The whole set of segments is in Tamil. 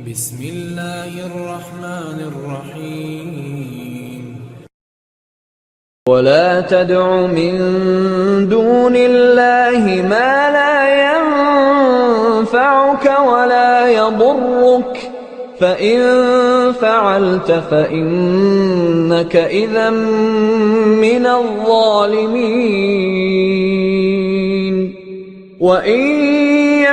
بسم الله الرحمن الرحيم. ولا تدع من دون الله ما لا ينفعك ولا يضرك. فإن فعلت فإنك إذا من الظالمين. وإن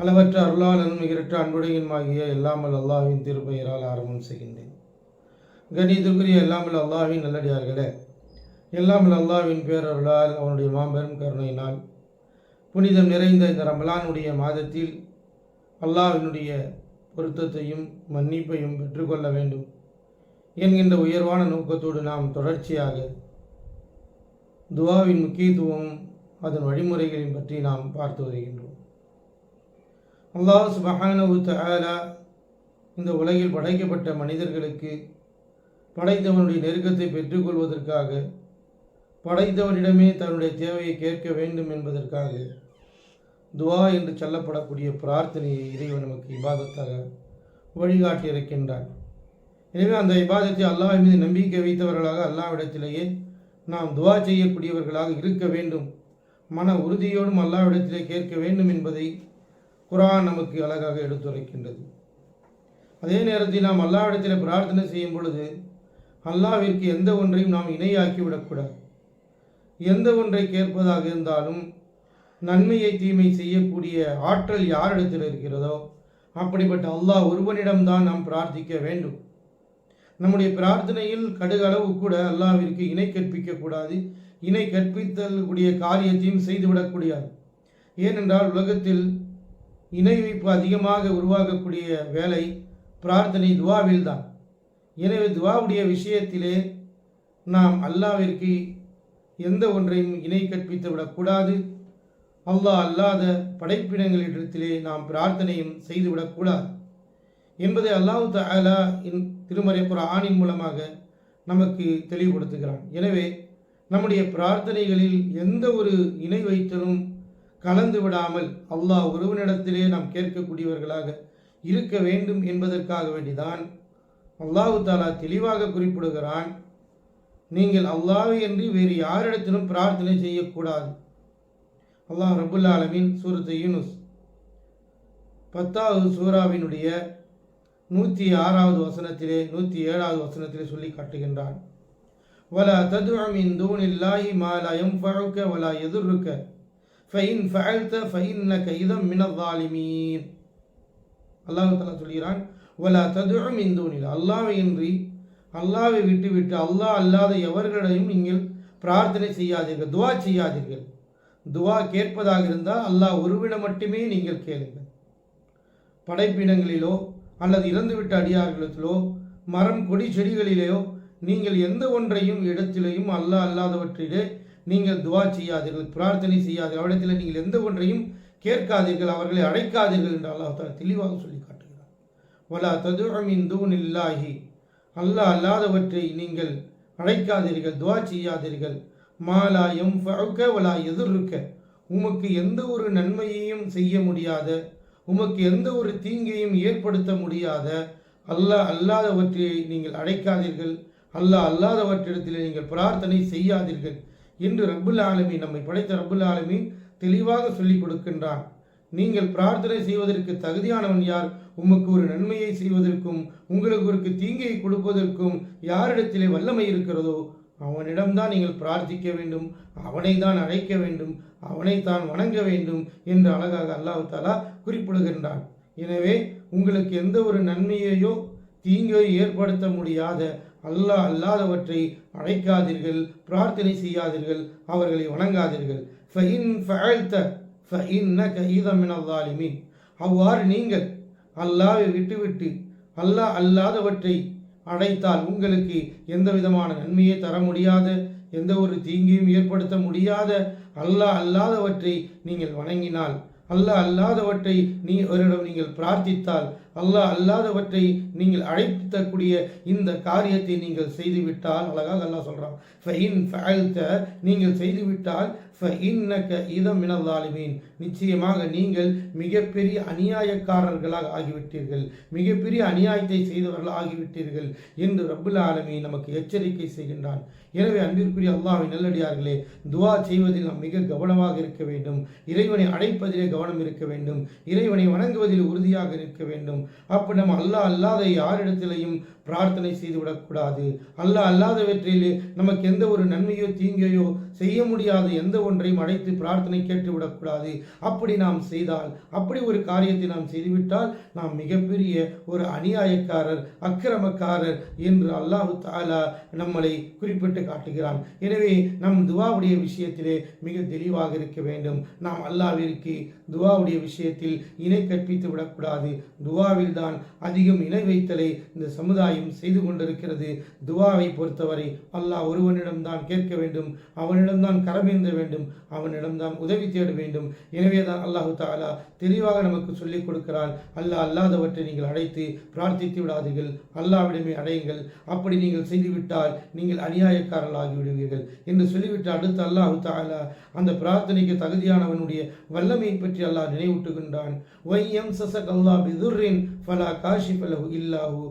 அளவற்ற அருளாளனும் நிகரற்ற அன்புடையனுமாகிய எல்லாமல் அல்லாஹின் திருப்பெயரால் ஆரம்பம் செய்கின்றேன். கணிதற்குரிய எல்லாமல் அல்லாஹின் நல்லடியார்களே எல்லாமல் அல்லாஹ்வின் பேரருளால் அவனுடைய மாபெரும் கருணையினால் புனிதம் நிறைந்த இந்த ரமலானுடைய மாதத்தில் அல்லாஹ்வினுடைய பொருத்தத்தையும் மன்னிப்பையும் பெற்றுக்கொள்ள வேண்டும் என்கின்ற உயர்வான நோக்கத்தோடு நாம் தொடர்ச்சியாக துவாவின் முக்கியத்துவம் அதன் வழிமுறைகளின் பற்றி நாம் பார்த்து வருகின்றோம். அல்லாஹ் சுபஹானவு தஆலா இந்த உலகில் படைக்கப்பட்ட மனிதர்களுக்கு படைத்தவனுடைய நெருக்கத்தை பெற்றுக்கொள்வதற்காக படைத்தவனிடமே தன்னுடைய தேவையை கேட்க வேண்டும் என்பதற்காக துவா என்று சொல்லப்படக்கூடிய பிரார்த்தனையை இறைவன் நமக்கு இபாதத்தாக வழிகாட்டி இருக்கின்றான். எனவே அந்த இபாதத்தை அல்லாஹ் மீது நம்பிக்கை வைத்தவர்களாக அல்லாவிடத்திலேயே நாம் துவா செய்யக்கூடியவர்களாக இருக்க வேண்டும். மன உறுதியோடும் அல்லாவிடத்திலே கேட்க வேண்டும் என்பதை குரான் நமக்கு அழகாக எடுத்துரைக்கின்றது. அதே நேரத்தில் நாம் அல்லாவிடத்தில் பிரார்த்தனை செய்யும் பொழுது அல்லாவிற்கு எந்த ஒன்றையும் நாம் இணையாக்கி விடக்கூடாது எந்த ஒன்றை கேட்பதாக இருந்தாலும் நன்மையை தீமை செய்யக்கூடிய ஆற்றல் யாரிடத்தில் இருக்கிறதோ அப்படிப்பட்ட அல்லாஹ் ஒருவனிடம்தான் நாம் பிரார்த்திக்க வேண்டும். நம்முடைய பிரார்த்தனையில் கடுகளவு கூட அல்லாவிற்கு இணை கற்பிக்க கூடாது இணை கற்பித்தக்கூடிய காரியத்தையும் செய்துவிடக்கூடாது ஏனென்றால் உலகத்தில் இணை வைப்பு அதிகமாக உருவாகக்கூடிய வேலை பிரார்த்தனை துவாவில் தான் எனவே துவாவுடைய விஷயத்திலே நாம் அல்லாவிற்கு எந்த ஒன்றையும் இணை கற்பித்து விடக்கூடாது. அல்லாஹ் அல்லாத படைப்பினங்களிடத்திலே நாம் பிரார்த்தனையும் செய்துவிடக்கூடாது என்பதை அல்லாஹு தஆலா இன் திருமறை ஆணின் மூலமாக நமக்கு தெளிவுபடுத்துகிறான். எனவே நம்முடைய பிரார்த்தனைகளில் எந்த ஒரு இணை வைத்தலும் கலந்து விடாமல் அல்லாஹ் ஒருவனிடத்திலே நாம் கேட்கக்கூடியவர்களாக இருக்க வேண்டும் என்பதற்காக வேண்டிதான். அல்லாஹு தாலா தெளிவாக குறிப்பிடுகிறான் நீங்கள் அல்லாஹ் என்று வேறு யாரிடத்திலும் பிரார்த்தனை செய்யக்கூடாது. அல்லாஹ் ரபுல் ஆலமீன் சூரத்து யூனுஸ் பத்தாவது சூறாவினுடைய நூற்றி ஆறாவது வசனத்திலே நூற்றி ஏழாவது வசனத்திலே சொல்லி காட்டுகின்றான். வலா ததுமின் தூணில்லாஹி மாலா எம்ஃபழுக்க வலா எதிர்ருக்க ஃபைன் ஃபஅல்த ஃபைன்னக இதம் மினல் அல்லாஹு தலா சொல்கிறான் வலா ததுமின் தூணில் அல்லாஹ்வை இன்றி அல்லாவை விட்டு விட்டு அல்லாஹ் அல்லாத எவர்களிடையும் நீங்கள் பிரார்த்தனை செய்யாதீர்கள் துவா செய்யாதீர்கள். துவா கேட்பதாக இருந்தால் அல்லாஹ் ஒருவிடம் மட்டுமே நீங்கள் கேளுங்கள். படைப்பினங்களிலோ அல்லது இறந்துவிட்ட அடியார்களிலோ மரம் கொடி செடிகளிலேயோ நீங்கள் எந்த ஒன்றையும் இடத்திலேயும் அல்லாஹ் அல்லாதவற்றிலே நீங்கள் துவா செய்யாதீர்கள் பிரார்த்தனை செய்யாதீர்கள். அவரிடத்தில் நீங்கள் எந்த ஒன்றையும் கேட்காதீர்கள் அவர்களை அழைக்காதீர்கள் என்று அல்லாஹால தெளிவாக சொல்லி காட்டுகிறார் வலா ததுரம் தூன் இல்லாஹி அல்லாஹ் அல்லாதவற்றை நீங்கள் அழைக்காதீர்கள் துவா செய்யாதீர்கள். மாலா எம் வலா எதிர்க்க உமக்கு எந்த ஒரு நன்மையையும் செய்ய முடியாத உமக்கு எந்த ஒரு தீங்கையும் ஏற்படுத்த முடியாத அல்லாஹ் அல்லாதவற்றை நீங்கள் அழைக்காதீர்கள். அல்லாஹ் அல்லாதவற்றிடத்தில் நீங்கள் பிரார்த்தனை செய்யாதீர்கள். என்று ரப்புல் ஆலமீன் நம்மை படைத்த ரப்புல் ஆலமீன் தெளிவாக சொல்லிக் கொடுக்கின்றான். நீங்கள் பிரார்த்தனை செய்வதற்கு தகுதியானவன் யார்? உமக்கு ஒரு நன்மையை செய்வதற்கும் உங்களுக்கு ஒரு தீங்கை கொடுப்பதற்கும் யாரிடத்திலே வல்லமை இருக்கிறதோ அவனிடம்தான் நீங்கள் பிரார்த்திக்க வேண்டும் அவனை தான் அழைக்க வேண்டும் அவனை தான் வணங்க வேண்டும் என்று அழகாக அல்லாஹு தாலா குறிப்பிடுகின்றான். எனவே உங்களுக்கு எந்த ஒரு நன்மையையோ தீங்கையோ ஏற்படுத்த முடியாத அல்லாஹ் அல்லாதவற்றை அழைக்காதீர்கள் பிரார்த்தனை செய்யாதீர்கள் அவர்களை வணங்காதீர்கள். ஃபஇன் ஃபஅல்த ஃபஇன்னக ஈத மினல் ஸாலிமீன் அவ்வாறு நீங்கள் அல்லாவை விட்டுவிட்டு அல்லாஹ் அல்லாதவற்றை அடைத்தால் உங்களுக்கு எந்த விதமான நன்மையை தர முடியாத எந்த ஒரு தீங்கையும் ஏற்படுத்த முடியாத அல்லாஹ் அல்லாதவற்றை நீங்கள் வணங்கினால் அல்லாஹ் அல்லாதவற்றை நீ அவரிடம் நீங்கள் பிரார்த்தித்தால் அல்லாஹ் அல்லாதவற்றை நீங்கள் அழைத்தக்கூடிய இந்த காரியத்தை நீங்கள் செய்துவிட்டால் அழகாக அல்லாஹ் சொல்கிறான் ஃபஇன் ஃபஅல்த நீங்கள் செய்துவிட்டால் இன்னக்க இதம் மினல் நிச்சயமாக நீங்கள் மிகப்பெரிய அநியாயக்காரர்களாக ஆகிவிட்டீர்கள். மிகப்பெரிய அநியாயத்தை செய்தவர்கள் ஆகிவிட்டீர்கள் என்று ரப்புல் ஆலமீன் நமக்கு எச்சரிக்கை செய்கின்றான். எனவே அன்பிற்குரிய அல்லாஹ்வின் நல்லடியார்களே துவா செய்வதில் நாம் மிக கவனமாக இருக்க வேண்டும். இறைவனை அடைப்பதிலே கவனம் இருக்க வேண்டும். இறைவனை வணங்குவதில் உறுதியாக இருக்க வேண்டும். அப்படி நம்ம அல்லா அல்லாத யாரிடத்திலையும் பிரார்த்தனை செய்து விடக்கூடாது அல்லாஹ் அல்லாதவற்றிலே நமக்கு எந்த ஒரு நன்மையோ தீங்கையோ செய்ய முடியாத எந்த ஒன்றையும் அழைத்து பிரார்த்தனை கேட்டு விடக்கூடாது அப்படி நாம் செய்தால் அப்படி ஒரு காரியத்தை நாம் செய்துவிட்டால் நாம் மிகப்பெரிய ஒரு அநியாயக்காரர் அக்கிரமக்காரர் என்று அல்லாஹு தாலா நம்மளை குறிப்பிட்டு காட்டுகிறான். எனவே நம் துவாவுடைய விஷயத்திலே மிக தெளிவாக இருக்க வேண்டும். நாம் அல்லாவிற்கு துவாவுடைய விஷயத்தில் இணை கற்பித்து விடக்கூடாது. துவாவில் தான் அதிகம் இணை வைத்தலை இந்த சமுதாயம் செய்து கொண்டிருக்கிறது. துவாவை பொறுத்தவரை அல்லாஹ் ஒருவனிடம்தான் கேட்க வேண்டும் அவனிடம்தான் கரமேந்த வேண்டும் அவனிடம்தான் உதவி தேட வேண்டும். எனவே தான் அல்லாஹு தாலா தெளிவாக நமக்கு சொல்லிக் கொடுக்கிறான். அல்லாஹ் அல்லாதவற்றை நீங்கள் அழைத்து பிரார்த்தித்து விடாதீர்கள். அல்லாவிடமே அடையுங்கள். அப்படி நீங்கள் செய்துவிட்டால் நீங்கள் அநியாயக்காரர்களாகிவிடுவீர்கள் என்று சொல்லிவிட்டு அடுத்து அல்லாஹு தாலா அந்த பிரார்த்தனைக்கு தகுதியானவனுடைய வல்லமையை பற்றி அல்லாஹ் நினைவூட்டுகின்றான். ஒய்யம் சசக் அல்லாஹ் பிதுர்ரின் ஃபலா காஷிஃப லஹு இல்லாஹு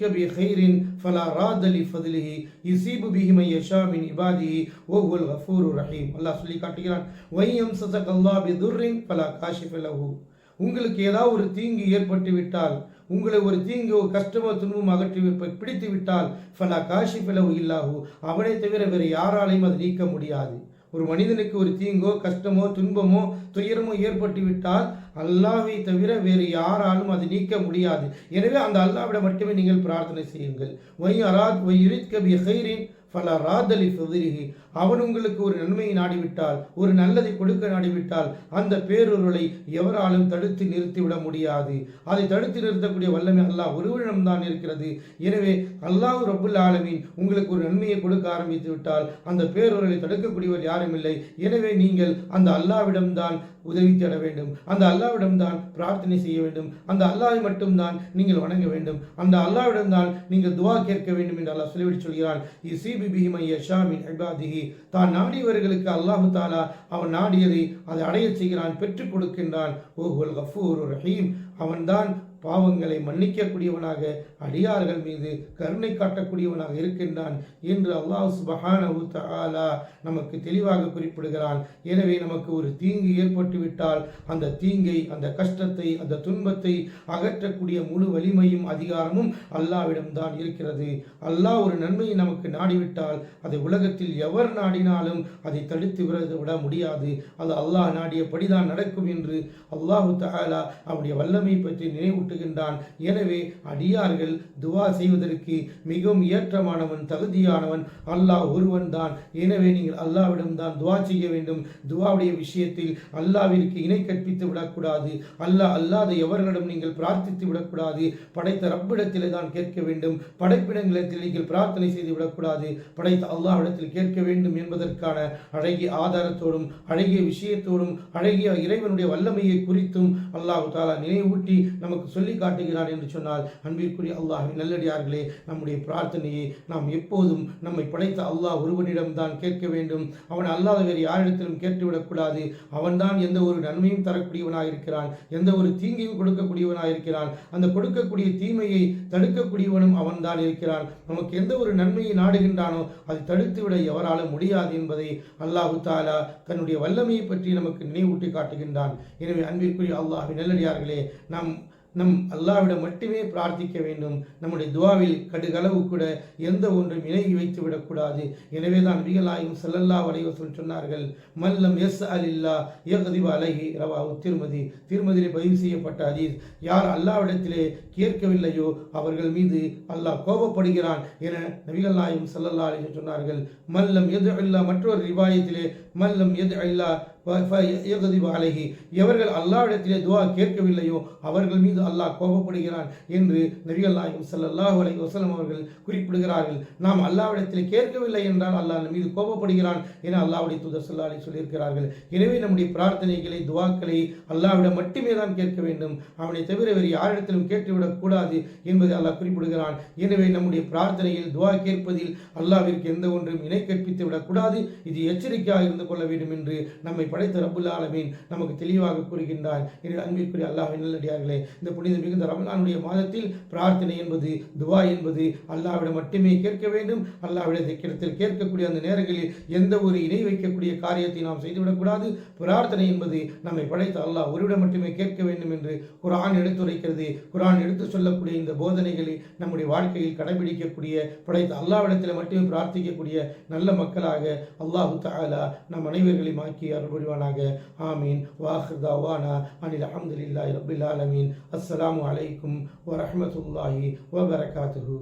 யுரித்க பி ஹைரின் ஃபலா ராதலி ஃபதிலிஹி யுசீபு பிஹிமை யஷா மின் இபாதிஹி ஒவ்வொரு ஹஃபூரு ரஹீம் அல்லாஹ் சொல்லி காட்டுகிறான் வையம் சசக் அல்லா பி துர்ரின் ஃபலா உங்களுக்கு ஏதாவது ஒரு தீங்கு ஏற்பட்டு விட்டால் உங்களை ஒரு தீங்கு கஷ்டமோ துன்பம் அகற்றி பிடித்து விட்டால் ஃபலா காஷி பிளவு இல்லாஹூ. அவனை தவிர வேறு யாராலையும் அதை நீக்க முடியாது. ஒரு மனிதனுக்கு ஒரு தீங்கோ கஷ்டமோ துன்பமோ துயரமோ ஏற்பட்டு விட்டால் தவிர வேறு யாராலும் அதை நீக்க முடியாது. எனவே அந்த அல்லாவிடம் மட்டுமே நீங்கள் பிரார்த்தனை செய்யுங்கள். வை அராத் ஒய் யுரித் கபி ஹைரின் ஃபலா ராதலி ஃபிதிரிஹி. அவன் உங்களுக்கு ஒரு நன்மையை நாடிவிட்டால் ஒரு நல்லதை கொடுக்க நாடிவிட்டால் அந்த பேரொருளை எவராலும் தடுத்து நிறுத்திவிட முடியாது. அதை தடுத்து நிறுத்தக்கூடிய வல்லமை அல்லாஹ் ஒருவரிடம்தான் இருக்கிறது. எனவே அல்லாஹ் ரபுல் ஆலமின் உங்களுக்கு ஒரு நன்மையை கொடுக்க ஆரம்பித்து விட்டால் அந்த பேரொருளை தடுக்கக்கூடியவர் யாரும் இல்லை. எனவே நீங்கள் அந்த அல்லாவிடம்தான் உதவி தேட வேண்டும். அந்த அல்லாவிடம்தான் பிரார்த்தனை செய்ய வேண்டும். அந்த அல்லாவை மட்டும்தான் நீங்கள் வணங்க வேண்டும். அந்த அல்லாவிடம்தான் நீங்கள் துவா கேட்க வேண்டும் என்று அல்லாஹ் சொல்லிவிட்டு சொல்கிறான் இசீபி பிஹிமை யஷா மின் இபாதிஹி தான் நாடியவர்களுக்கு அல்லாஹு தாலா அவன் நாடியதை அதை அடையச் செய்கிறான் பெற்றுக் கொடுக்கின்றான். ஓஹுல் கஃபூர் ரஹீம். அவன்தான் பாவங்களை மன்னிக்கக்கூடியவனாக அடியார்கள் மீது கருணை காட்டக்கூடியவனாக இருக்கின்றான் என்று அல்லாஹ் சுபஹானஹு தஆலா நமக்கு தெளிவாக குறிப்பிடுகிறான். எனவே நமக்கு ஒரு தீங்கு ஏற்பட்டுவிட்டால் அந்த தீங்கை அந்த கஷ்டத்தை அந்த துன்பத்தை அகற்றக்கூடிய முழு வலிமையும் அதிகாரமும் அல்லாவிடம்தான் இருக்கிறது. அல்லாஹ் ஒரு நன்மையை நமக்கு நாடிவிட்டால் அதை உலகத்தில் எவர் நாடினாலும் அதை தடுத்து விட விட முடியாது. அது அல்லாஹ் நாடியபடிதான் நடக்கும் என்று அல்லாஹு தஆலா அவனுடைய வல்லமை பற்றி நினைவு நினைவூட்டுகின்றான் எனவே அடியார்கள் துவா செய்வதற்கு மிகவும் ஏற்றமானவன் தகுதியானவன் அல்லாஹ் ஒருவன் தான் எனவே நீங்கள் அல்லாவிடம் தான் துவா செய்ய வேண்டும். துவாவுடைய விஷயத்தில் அல்லாவிற்கு இணை கற்பித்து விடக்கூடாது. அல்லாஹ் அல்லாத எவர்களிடம் நீங்கள் பிரார்த்தித்து விடக்கூடாது. படைத்த ரப்பிடத்திலே தான் கேட்க வேண்டும். படைப்பிடங்களிடத்தில் நீங்கள் பிரார்த்தனை செய்து விடக்கூடாது. படைத்த அல்லாவிடத்தில் கேட்க வேண்டும் என்பதற்கான அழகிய ஆதாரத்தோடும் அழகிய விஷயத்தோடும் அழகிய இறைவனுடைய வல்லமையை குறித்தும் அல்லாஹு தாலா நினைவூட்டி நமக்கு சொல்லி காட்டுகிறார் என்று சொன்னால் அன்பிற்குரிய அல்லாஹின் நல்லடியார்களே நம்முடைய பிரார்த்தனையை நாம் எப்போதும் நம்மை படைத்த அல்லாஹ் ஒருவனிடம்தான் கேட்க வேண்டும். அவன் அல்லாத வேறு யாரிடத்திலும் கேட்டுவிடக்கூடாது. அவன்தான் எந்த ஒரு நன்மையும் தரக்கூடியவனாக இருக்கிறான். எந்த ஒரு தீங்கையும் கொடுக்கக்கூடியவனாக இருக்கிறான். அந்த கொடுக்கக்கூடிய தீமையை தடுக்கக்கூடியவனும் அவன்தான் இருக்கிறான். நமக்கு எந்த ஒரு நன்மையை நாடுகின்றானோ அதை தடுத்துவிட எவராலும் முடியாது என்பதை அல்லாஹு தாலா தன்னுடைய வல்லமையை பற்றி நமக்கு நினைவூட்டி காட்டுகின்றான். எனவே அன்பிற்குரிய அல்லாஹ் நல்லடியார்களே நாம் நம் அல்லாவிடம் மட்டுமே பிரார்த்திக்க வேண்டும். நம்முடைய துவாவில் கடுகளவு கூட எந்த ஒன்றும் இணங்கி வைத்து விடக்கூடாது. எனவே தான் நபிகளாயும் செல்லல்லா வலைவசல் சொன்னார்கள் மல்லம் எஸ் அலில்லா ஏகதிவ அலஹி ரவாவு திருமதி. திருமதியிலே பதிவு செய்யப்பட்ட அதீஸ் யார் அல்லாவிடத்திலே கேட்கவில்லையோ அவர்கள் மீது அல்லாஹ் கோபப்படுகிறான் என நபிகள் செல்லல்லா சல்லல்லா அலி சொன்னார்கள். மல்லம் எது அல்லா மற்றொரு ரிவாயத்திலே மல்லம் எது அல்லா அழகி எவர்கள் அல்லாவிடத்திலே துவா கேட்கவில்லையோ அவர்கள் மீது அல்லாஹ் கோபப்படுகிறான் என்று நபிகள் நாயகம் ஸல்லல்லாஹு அலைஹி அவர்கள் குறிப்பிடுகிறார்கள். நாம் அல்லாவிடத்திலே கேட்கவில்லை என்றால் அல்லாஹ் மீது கோபப்படுகிறான் என அல்லாவுடைய தூதர் ஸல்லல்லாஹு சொல்லியிருக்கிறார்கள். எனவே நம்முடைய பிரார்த்தனைகளை துவாக்களை அல்லாவிடம் மட்டுமே தான் கேட்க வேண்டும். அவனை தவிர வேறு யாரிடத்திலும் கேட்டுவிடக் கூடாது என்பதை அல்லாஹ் குறிப்பிடுகிறான். எனவே நம்முடைய பிரார்த்தனையில் துவா கேட்பதில் அல்லாவிற்கு எந்த ஒன்றும் இணை கற்பித்து விடக்கூடாது இது எச்சரிக்கையாக இருந்து கொள்ள வேண்டும் என்று நம்மை படைத்த ரபுல் ஆலமீன் நமக்கு தெளிவாக கூறுகின்றார். என்று அன்பிற்குரிய அல்லாஹின் நல்லடியார்களே இந்த புனித மிகுந்த ரமலானுடைய மாதத்தில் பிரார்த்தனை என்பது துவா என்பது அல்லாஹ்விடம் மட்டுமே கேட்க வேண்டும். அல்லாஹ்விடத்தில் கேட்கக்கூடிய அந்த நேரங்களில் எந்த ஒரு இணை வைக்கக்கூடிய காரியத்தை நாம் செய்துவிடக்கூடாது பிரார்த்தனை என்பது நம்மை படைத்த அல்லாஹ் ஒருவிடம் மட்டுமே கேட்க வேண்டும் என்று குரான் எடுத்துரைக்கிறது. குரான் எடுத்து சொல்லக்கூடிய இந்த போதனைகளை நம்முடைய வாழ்க்கையில் கடைபிடிக்கக்கூடிய படைத்த அல்லாவிடத்தில் மட்டுமே பிரார்த்திக்கக்கூடிய நல்ல மக்களாக அல்லாஹு தாலா நம் அனைவர்களையும் ஆக்கி அருள் புரிவானாக ஆமீன் வாஹிர் தாவானா அனில் அஹமதுல்லாஹி ரபில் ஆலமீன் அஸ்ஸலாமு அலைக்கும் வரஹ்மத்துல்லாஹி வபரகாத்துஹு